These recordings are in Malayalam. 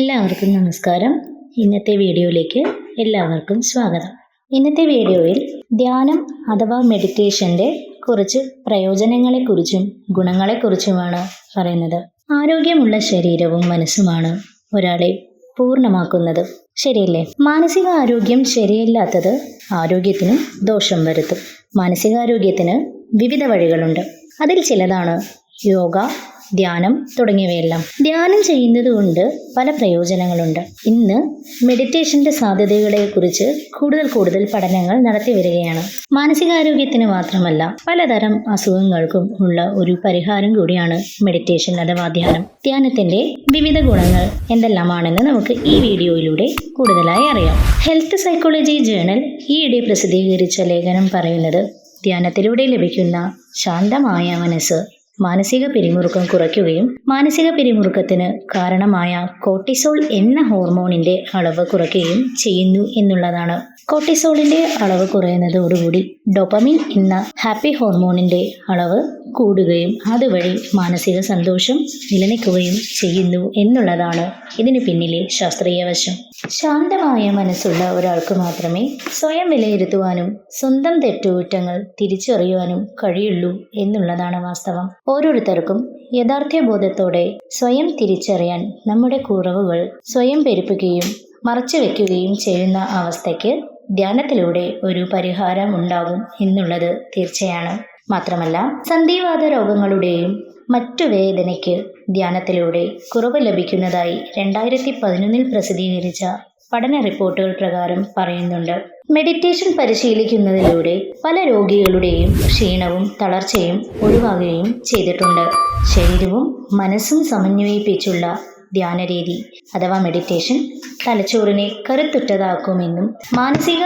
എല്ലാവർക്കും നമസ്കാരം. ഇന്നത്തെ വീഡിയോയിലേക്ക് എല്ലാവർക്കും സ്വാഗതം. ഇന്നത്തെ വീഡിയോയിൽ ധ്യാനം അഥവാ മെഡിറ്റേഷന്റെ കുറച്ച് പ്രയോജനങ്ങളെക്കുറിച്ചും ഗുണങ്ങളെക്കുറിച്ചുമാണ് പറയുന്നത്. ആരോഗ്യമുള്ള ശരീരവും മനസ്സുമാണ് ഒരാളെ പൂർണമാക്കുന്നത്. ശരിയല്ലേ? മാനസിക ആരോഗ്യം ശരിയല്ലാത്തത് ആരോഗ്യത്തിനും ദോഷം വരുത്തും. മാനസികാരോഗ്യത്തിന് വിവിധ വഴികളുണ്ട്. അതിൽ ചിലതാണ് യോഗ ധ്യാനം തുടങ്ങിയവയെല്ലാം. ധ്യാനം ചെയ്യുന്നത് കൊണ്ട് പല പ്രയോജനങ്ങളുണ്ട്. ഇന്ന് മെഡിറ്റേഷന്റെ സാധ്യതകളെ കുറിച്ച് കൂടുതൽ കൂടുതൽ പഠനങ്ങൾ നടത്തി വരികയാണ്. മാനസികാരോഗ്യത്തിന് മാത്രമല്ല പലതരം അസുഖങ്ങൾക്കും ഉള്ള ഒരു പരിഹാരം കൂടിയാണ് മെഡിറ്റേഷൻ അഥവാ ധ്യാനം. ധ്യാനത്തിന്റെ വിവിധ ഗുണങ്ങൾ എന്തെല്ലാമാണെന്ന് നമുക്ക് ഈ വീഡിയോയിലൂടെ കൂടുതലായി അറിയാം. ഹെൽത്ത് സൈക്കോളജി ജേണൽ ഈയിടെ പ്രസിദ്ധീകരിച്ച ലേഖനം പറയുന്നത് ധ്യാനത്തിലൂടെ ലഭിക്കുന്ന ശാന്തമായ മനസ്സ് മാനസിക പിരിമുറുക്കം കുറയ്ക്കുകയും മാനസിക പിരിമുറുക്കത്തിന് കാരണമായ കോർട്ടിസോൾ എന്ന ഹോർമോണിന്റെ അളവ് കുറയ്ക്കുകയും ചെയ്യുന്നു എന്നുള്ളതാണ്. കോർട്ടിസോളിന്റെ അളവ് കുറയുന്നതോടുകൂടി ഡൊപമിൻ എന്ന ഹാപ്പി ഹോർമോണിന്റെ അളവ് കൂടുകയും അതുവഴി മാനസിക സന്തോഷം നിലനിൽക്കുകയും ചെയ്യുന്നു എന്നുള്ളതാണ് ഇതിന് പിന്നിലെ ശാസ്ത്രീയ വശം. ശാന്തമായ മനസ്സുള്ള ഒരാൾക്ക് മാത്രമേ സ്വയം വിലയിരുത്തുവാനും സ്വന്തം തെറ്റുകുറ്റങ്ങൾ തിരിച്ചറിയുവാനും കഴിയുള്ളൂ എന്നുള്ളതാണ് വാസ്തവം. ഓരോരുത്തർക്കും യഥാർത്ഥ ബോധത്തോടെ സ്വയം തിരിച്ചറിയാൻ നമ്മുടെ കുറവുകൾ സ്വയം പെരുപ്പിക്കുകയും മറച്ചു വെക്കുകയും ചെയ്യുന്ന അവസ്ഥയ്ക്ക് ധ്യാനത്തിലൂടെ ഒരു പരിഹാരം ഉണ്ടാകും എന്നുള്ളത് തീർച്ചയാണ്. മാത്രമല്ല സന്ധിവാത രോഗങ്ങളുടെയും മറ്റു വേദനയ്ക്ക് ധ്യാനത്തിലൂടെ കുറവ് ലഭിക്കുന്നതായി രണ്ടായിരത്തി പതിനൊന്നിൽ പ്രസിദ്ധീകരിച്ച പഠന റിപ്പോർട്ടുകൾ പ്രകാരം പറയുന്നുണ്ട്. മെഡിറ്റേഷൻ പരിശീലിക്കുന്നതിലൂടെ പല രോഗികളുടെയും ക്ഷീണവും തളർച്ചയും ഒഴിവാകുകയും ചെയ്തിട്ടുണ്ട്. ശരീരവും മനസ്സും സമന്വയിപ്പിച്ചുള്ള ധ്യാനരീതി അഥവാ മെഡിറ്റേഷൻ തലച്ചോറിനെ കരുത്തുറ്റതാക്കുമെന്നും മാനസിക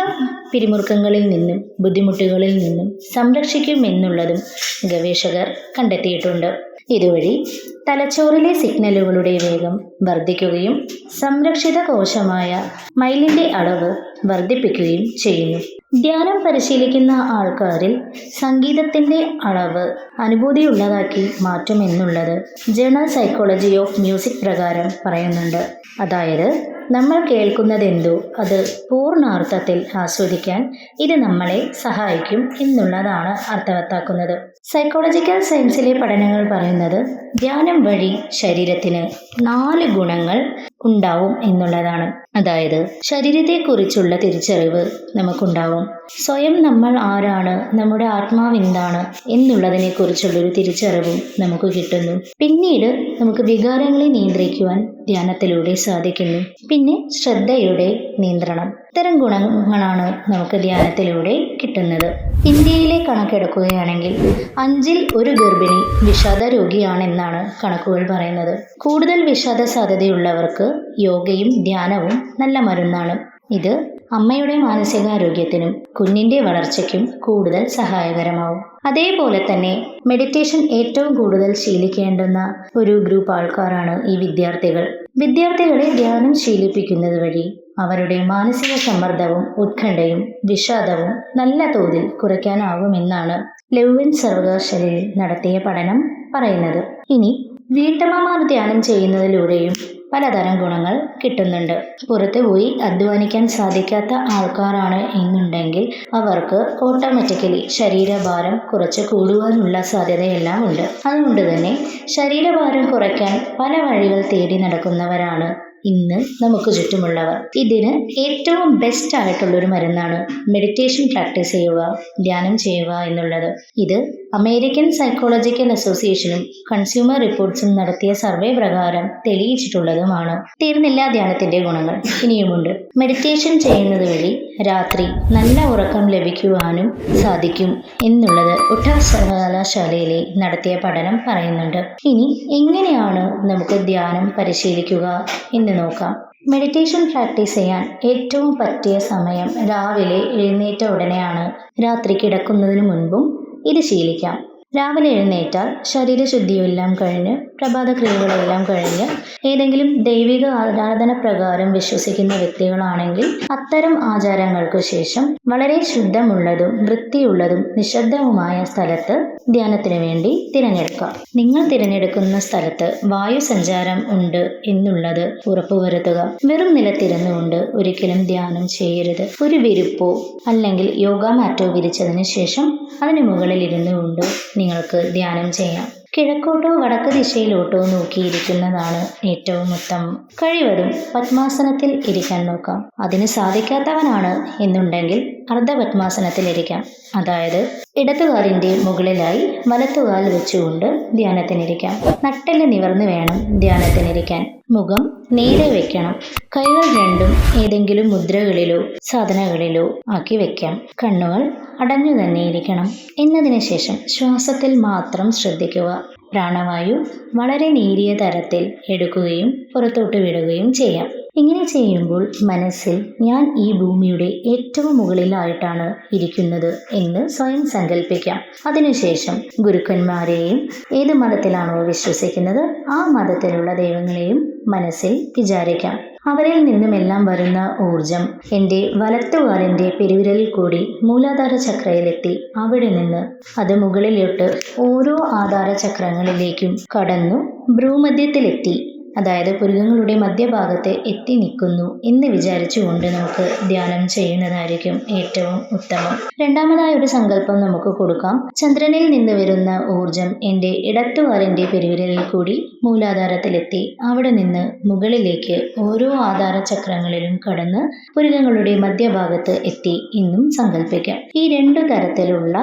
പിരിമുറുക്കങ്ങളിൽ നിന്നും ബുദ്ധിമുട്ടുകളിൽ നിന്നും സംരക്ഷിക്കുമെന്നുള്ളതും ഗവേഷകർ കണ്ടെത്തിയിട്ടുണ്ട്. ഇതുവഴി തലച്ചോറിലെ സിഗ്നലുകളുടെ വേഗം വർദ്ധിക്കുകയും സംരക്ഷിത കോശമായ മൈലിന്റെ അളവ് വർദ്ധിപ്പിക്കുകയും ചെയ്യുന്നു. ധ്യാനം പരിശീലിക്കുന്ന ആൾക്കാരിൽ സംഗീതത്തിന്റെ അളവ് അനുഭൂതിയുള്ളതാക്കി മാറ്റുമെന്നുള്ളത് ജേണൽ സൈക്കോളജി ഓഫ് മ്യൂസിക് പ്രകാരം പറയുന്നുണ്ട്. അതായത് നമ്മൾ കേൾക്കുന്നതെന്തോ അത് പൂർണാർത്ഥത്തിൽ ആസ്വദിക്കാൻ ഇത് നമ്മളെ സഹായിക്കും എന്നുള്ളതാണ് അർത്ഥവത്താക്കുന്നത്. സൈക്കോളജിക്കൽ സയൻസിലെ പഠനങ്ങൾ പറയുന്നത് ധ്യാനം വഴി ശരീരത്തിന് നാല് ഗുണങ്ങൾ ഉണ്ടാവും എന്നുള്ളതാണ്. അതായത് ശരീരത്തെക്കുറിച്ചുള്ള തിരിച്ചറിവ് നമുക്കുണ്ടാവും. സ്വയം നമ്മൾ ആരാണ് നമ്മുടെ ആത്മാവ് എന്താണ് എന്നുള്ളതിനെ കുറിച്ചുള്ളൊരു തിരിച്ചറിവും നമുക്ക് കിട്ടുന്നു. പിന്നീട് നമുക്ക് വികാരങ്ങളെ നിയന്ത്രിക്കുവാൻ ധ്യാനത്തിലൂടെ സാധിക്കുന്നു. പിന്നെ ശ്രദ്ധയുടെ നിയന്ത്രണം. ഇത്തരം ഗുണങ്ങളാണ് നമുക്ക് ധ്യാനത്തിലൂടെ കിട്ടുന്നത്. ഇന്ത്യയിലെ കണക്കെടുക്കുകയാണെങ്കിൽ അഞ്ചിൽ ഒരു ഗർഭിണി വിഷാദ രോഗിയാണെന്നാണ് കണക്കുകൾ പറയുന്നത്. കൂടുതൽ വിഷാദ സാധ്യതയുള്ളവർക്ക് യോഗയും ധ്യാനവും നല്ല മരുന്നാണ്. ഇത് അമ്മയുടെ മാനസികാരോഗ്യത്തിനും കുഞ്ഞിന്റെ വളർച്ചയ്ക്കും കൂടുതൽ സഹായകരമാവും. അതേപോലെ തന്നെ മെഡിറ്റേഷൻ ഏറ്റവും കൂടുതൽ ശീലിക്കേണ്ടുന്ന ഒരു ഗ്രൂപ്പ് ആൾക്കാരാണ് ഈ വിദ്യാർത്ഥികൾ. വിദ്യാർത്ഥികളെ ധ്യാനം ശീലിപ്പിക്കുന്നത് വഴി അവരുടെ മാനസിക സമ്മർദ്ദവും ഉത്കണ്ഠയും വിഷാദവും നല്ല തോതിൽ കുറയ്ക്കാനാകുമെന്നാണ് ലെവൻ സർവകലാശാലയിൽ നടത്തിയ പഠനം പറയുന്നത്. ഇനി വീട്ടമ്മമാർ ധ്യാനം ചെയ്യുന്നതിലൂടെയും പലതരം ഗുണങ്ങൾ കിട്ടുന്നുണ്ട്. പുറത്തു പോയി അധ്വാനിക്കാൻ സാധിക്കാത്ത ആൾക്കാരാണ് എന്നുണ്ടെങ്കിൽ അവർക്ക് ഓട്ടോമാറ്റിക്കലി ശരീരഭാരം കുറച്ച് കൂടുവാനുള്ള സാധ്യതയെല്ലാം ഉണ്ട്. അതുകൊണ്ട് തന്നെ ശരീരഭാരം കുറയ്ക്കാൻ പല വഴികൾ തേടി നടക്കുന്നവരാണ് ഇന്ന് നമുക്ക് ചുറ്റുമുള്ളവർ. ഇതിന് ഏറ്റവും ബെസ്റ്റ് ആയിട്ടുള്ളൊരു മരുന്നാണ് മെഡിറ്റേഷൻ പ്രാക്ടീസ് ചെയ്യുക ധ്യാനം ചെയ്യുക എന്നുള്ളത്. ഇത് അമേരിക്കൻ സൈക്കോളജിക്കൽ അസോസിയേഷനും കൺസ്യൂമർ റിപ്പോർട്ട്സും നടത്തിയ സർവേ പ്രകാരം തെളിയിച്ചിട്ടുള്ളതുമാണ്. തീർന്നില്ല ധ്യാനത്തിന്റെ ഗുണങ്ങൾ. ഇനിയുമുണ്ട്. മെഡിറ്റേഷൻ ചെയ്യുന്നത് വഴി രാത്രി നല്ല ഉറക്കം ലഭിക്കുവാനും സാധിക്കും എന്നുള്ളത് ഉട്ട സർവകലാശാലയിലെ നടത്തിയ പഠനം പറയുന്നുണ്ട്. ഇനി എങ്ങനെയാണ് നമുക്ക് ധ്യാനം പരിശീലിക്കുക എന്ന് നോക്കാം. മെഡിറ്റേഷൻ പ്രാക്ടീസ് ചെയ്യാൻ ഏറ്റവും പറ്റിയ സമയം രാവിലെ എഴുന്നേറ്റ ഉടനെയാണ്. രാത്രി കിടക്കുന്നതിന് മുൻപും ഇത് ശീലിക്കാം. രാവിലെ എഴുന്നേറ്റാൽ ശരീരശുദ്ധിയെല്ലാം കഴിഞ്ഞ് പ്രഭാതക്രിയകളെല്ലാം കഴിഞ്ഞ് ഏതെങ്കിലും ദൈവിക ആരാധന പ്രകാരം വിശ്വസിക്കുന്ന വ്യക്തികളാണെങ്കിൽ അത്തരം ആചാരങ്ങൾക്ക് ശേഷം വളരെ ശുദ്ധമുള്ളതും വൃത്തിയുള്ളതും നിശബ്ദവുമായ സ്ഥലത്ത് ധ്യാനത്തിന് വേണ്ടി തിരഞ്ഞെടുക്കാം. നിങ്ങൾ തിരഞ്ഞെടുക്കുന്ന സ്ഥലത്ത് വായു സഞ്ചാരം ഉണ്ട് എന്നുള്ളത് ഉറപ്പുവരുത്തുക. വെറും നിലത്തിരുന്നുകൊണ്ട് ഒരിക്കലും ധ്യാനം ചെയ്യരുത്. ഒരു വിരിപ്പോ അല്ലെങ്കിൽ യോഗ മാറ്റോ വിരിച്ചതിന് ശേഷം അതിന് മുകളിൽ ഇരുന്നു കൊണ്ട് നിങ്ങൾക്ക് ധ്യാനം ചെയ്യാം. കിഴക്കോട്ടോ വടക്ക് ദിശയിലോട്ടോ നോക്കിയിരിക്കുന്നതാണ് ഏറ്റവും ഉത്തമം. കഴിവതും പത്മാസനത്തിൽ ഇരിക്കാൻ നോക്കാം. അതിന് സാധിക്കാത്തവനാണ് എന്നുണ്ടെങ്കിൽ അർദ്ധ പത്മാസനത്തിൽ ഇരിക്കാം. അതായത് ഇടത്തുകാലിന്റെ മുകളിലായി വലത്തുകാൽ വെച്ചുകൊണ്ട് ധ്യാനത്തിനിരിക്കാം. നട്ടെല്ല് നിവർന്നു വേണം ധ്യാനത്തിനിരിക്കാൻ. മുഖം നേരെ വെക്കണം. കൈകൾ രണ്ടും ഏതെങ്കിലും മുദ്രകളിലോ സാധനകളിലോ ആക്കി വെക്കാം. കണ്ണുകൾ അടഞ്ഞു തന്നെ ഇരിക്കണം. എന്നതിന് ശേഷം ശ്വാസത്തിൽ മാത്രം ശ്രദ്ധിക്കുക. പ്രാണവായു വളരെ നേരിയ തരത്തിൽ എടുക്കുകയും പുറത്തോട്ട് വിടുകയും ചെയ്യാം. ഇങ്ങനെ ചെയ്യുമ്പോൾ മനസ്സിൽ ഞാൻ ഈ ഭൂമിയുടെ ഏറ്റവും മുകളിലായിട്ടാണ് ഇരിക്കുന്നത് എന്ന് സ്വയം സങ്കല്പിക്കാം അതിനുശേഷം ഗുരുക്കന്മാരെയും ഏത് മതത്തിലാണോ വിശ്വസിക്കുന്നത് ആ മതത്തിലുള്ള ദൈവങ്ങളെയും മനസ്സിൽ വിചാരിക്കാം. അവരിൽ നിന്നുമെല്ലാം വരുന്ന ഊർജം എന്റെ വലത്തുകാലിന്റെ പെരുവിരലിൽ കൂടി മൂലാധാര ചക്രയിലെത്തി അവിടെ നിന്ന് അത് മുകളിലോട്ട് ഓരോ ആധാര ചക്രങ്ങളിലേക്കും കടന്നു ഭ്രൂമധ്യത്തിലെത്തി. അതായത് പുരുകങ്ങളുടെ മധ്യഭാഗത്ത് എത്തി നിൽക്കുന്നു എന്ന് വിചാരിച്ചുകൊണ്ട് നമുക്ക് ധ്യാനം ചെയ്യുന്നതായിരിക്കും ഏറ്റവും ഉത്തമം. രണ്ടാമതായ ഒരു സങ്കല്പം നമുക്ക് കൊടുക്കാം. ചന്ദ്രനിൽ നിന്ന് വരുന്ന ഊർജം എന്റെ ഇടത്തുകാലിന്റെ പെരുവിരലിൽ കൂടി മൂലാധാരത്തിലെത്തി. അവിടെ നിന്ന് മുകളിലേക്ക് ഓരോ ആധാര ചക്രങ്ങളിലും കടന്ന് പുരുകങ്ങളുടെ മധ്യഭാഗത്ത് എത്തി എന്നും സങ്കല്പിക്കാം. ഈ രണ്ടു തരത്തിലുള്ള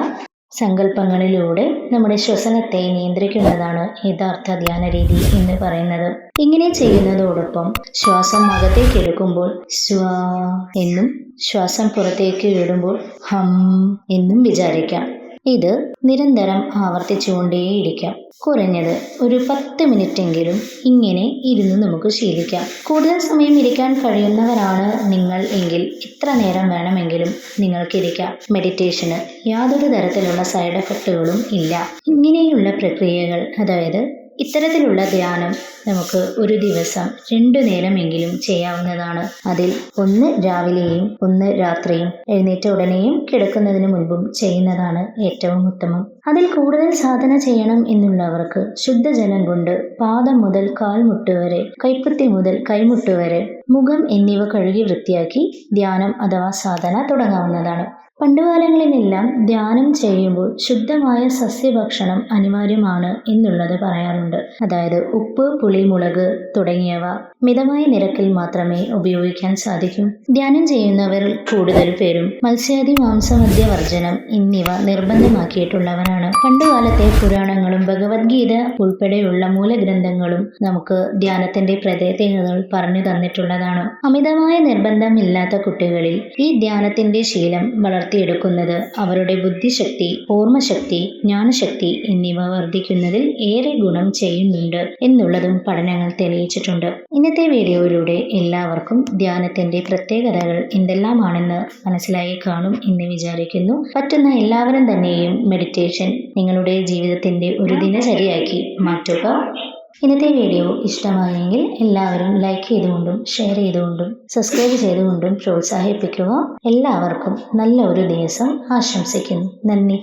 സങ്കല്പങ്ങളിലൂടെ നമ്മുടെ ശ്വസനത്തെ നിയന്ത്രിക്കുന്നതാണ് യഥാർത്ഥ ധ്യാന രീതി എന്ന് പറയുന്നത്. ഇങ്ങനെ ചെയ്യുന്നതോടൊപ്പം ശ്വാസം അകത്തേക്ക് എടുക്കുമ്പോൾ സ്വാ എന്നും ശ്വാസം പുറത്തേക്ക് വിടുമ്പോൾ ഹം എന്നും വിചാരിക്കാം. ഇത് നിരന്തരം ആവർത്തിച്ചുകൊണ്ടേയിരിക്കാം. കുറഞ്ഞത് ഒരു പത്ത് മിനിറ്റെങ്കിലും ഇങ്ങനെ ഇരുന്ന് നമുക്ക് ശീലിക്കാം. കൂടുതൽ സമയം ഇരിക്കാൻ കഴിയുന്നവരാണ് നിങ്ങൾ എങ്കിൽ എത്ര നേരം വേണമെങ്കിലും നിങ്ങൾക്ക് നിങ്ങൾക്കിരിക്കാം. മെഡിറ്റേഷന് യാതൊരു തരത്തിലുള്ള സൈഡ് എഫക്റ്റുകളും ഇല്ല. ഇങ്ങനെയുള്ള പ്രക്രിയകൾ അതായത് ഇത്തരത്തിലുള്ള ധ്യാനം നമുക്ക് ഒരു ദിവസം രണ്ടു നേരമെങ്കിലും ചെയ്യാവുന്നതാണ്. അതിൽ ഒന്ന് രാവിലെയും ഒന്ന് രാത്രിയും എഴുന്നേറ്റ ഉടനെയും കിടക്കുന്നതിന് മുൻപും ചെയ്യുന്നതാണ് ഏറ്റവും ഉത്തമം. അതിൽ കൂടുതൽ സാധന ചെയ്യണം എന്നുള്ളവർക്ക് ശുദ്ധജലം കൊണ്ട് പാദം മുതൽ കാൽമുട്ട് വരെ കൈപ്പത്തി മുതൽ കൈമുട്ട് വരെ മുഖം എന്നിവ കഴുകി വൃത്തിയാക്കി ധ്യാനം അഥവാ സാധന തുടങ്ങാവുന്നതാണ്. പണ്ടുകാലങ്ങളിലെല്ലാം ധ്യാനം ചെയ്യുമ്പോൾ ശുദ്ധമായ സസ്യഭക്ഷണം അനിവാര്യമാണ് എന്നുള്ളത് പറയാറുണ്ട്. അതായത് ഉപ്പ് പുളി മുളക് തുടങ്ങിയവ. മിതമായ നിരക്കിൽ മാത്രമേ ഉപയോഗിക്കാൻ സാധിക്കൂ. ധ്യാനം ചെയ്യുന്നവരിൽ കൂടുതൽ പേരും മത്സ്യാദി മാംസമദ്യ വർജനം എന്നിവ നിർബന്ധമാക്കിയിട്ടുള്ളവരാണ്. പണ്ടുകാലത്തെ പുരാണങ്ങളും ഭഗവത്ഗീത ഉൾപ്പെടെയുള്ള മൂലഗ്രന്ഥങ്ങളും നമുക്ക് ധ്യാനത്തിന്റെ പ്രത്യേകതകൾ പറഞ്ഞു തന്നിട്ടുള്ളതാണ്. അമിതമായ നിർബന്ധമില്ലാത്ത കുട്ടികളിൽ ഈ ധ്യാനത്തിന്റെ ശീലം വളർത്തിയെടുക്കുന്നത് അവരുടെ ബുദ്ധിശക്തി ഓർമ്മശക്തി ജ്ഞാനശക്തി എന്നിവ വർദ്ധിക്കുന്നതിൽ ഏറെ ഗുണം ചെയ്യുന്നുണ്ട് എന്നുള്ളതും പഠനങ്ങൾ തെളിയിച്ചിട്ടുണ്ട്. ഇന്നത്തെ വീഡിയോയിലൂടെ എല്ലാവർക്കും ധ്യാനത്തിന്റെ പ്രത്യേകതകൾ എന്തെല്ലാമാണെന്ന് മനസ്സിലായി കാണും എന്ന് വിചാരിക്കുന്നു. പറ്റുന്ന എല്ലാവരും തന്നെയും മെഡിറ്റേഷൻ നിങ്ങളുടെ ജീവിതത്തിന്റെ ഒരു ദിനചര്യയാക്കി മാറ്റുക. ഇന്നത്തെ വീഡിയോ ഇഷ്ടമായെങ്കിൽ എല്ലാവരും ലൈക്ക് ചെയ്തുകൊണ്ടും ഷെയർ ചെയ്തുകൊണ്ടും സബ്സ്ക്രൈബ് ചെയ്തുകൊണ്ടും പ്രോത്സാഹിപ്പിക്കുക. എല്ലാവർക്കും നല്ല ഒരു ദിവസം ആശംസിക്കുന്നു. നന്ദി.